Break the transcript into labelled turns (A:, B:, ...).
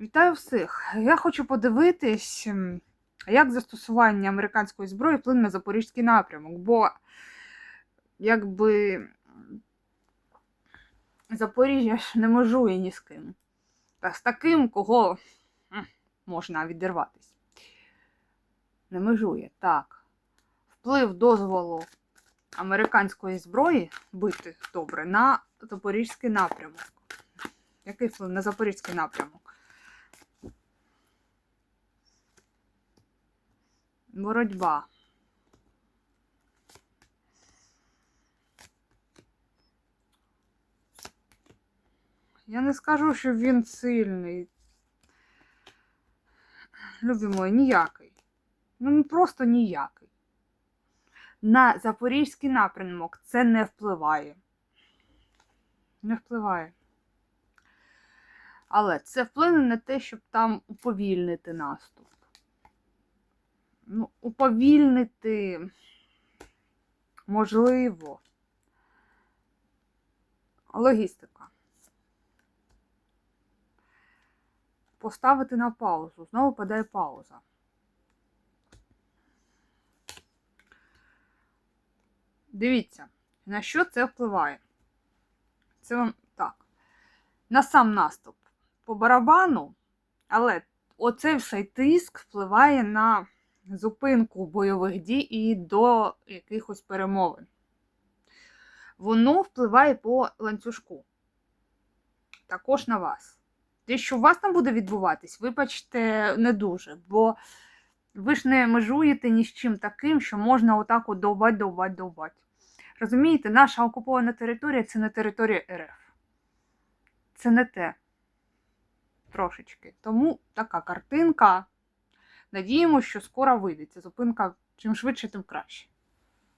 A: Вітаю всіх! Я хочу подивитись, як застосування американської зброї вплине на запорізький напрямок, бо якби Запоріжжя ж не межує ні з ким. Та з таким, кого можна відірватися. Не межує. Так. Вплив дозволу американської зброї бити добре на запорізький напрямок. Який вплив на запорізький напрямок? Боротьба. Я не скажу, що він сильний. Любі мої, ніякий. Ну, ну, просто ніякий. На запорізький напрямок це не впливає. Не впливає. Але це вплине на те, щоб там уповільнити наступ. Ну, уповільнити можливо. Логістика. Поставити на паузу. Знову падає пауза. Дивіться, на що це впливає. Це вам так. На сам наступ по барабану, але оцей все тиск впливає на зупинку бойових дій і до якихось перемовин. Воно впливає по ланцюжку. Також на вас. Те, що у вас там буде відбуватись, вибачте, не дуже, бо ви ж не межуєте ні з чим таким, що можна отак от довбать, довбать, довбать. Розумієте, наша окупована територія це не територія РФ. Це не те. Трошечки. Тому така картинка. Надіємося, що скоро вийде. Ця зупинка чим швидше, тим краще.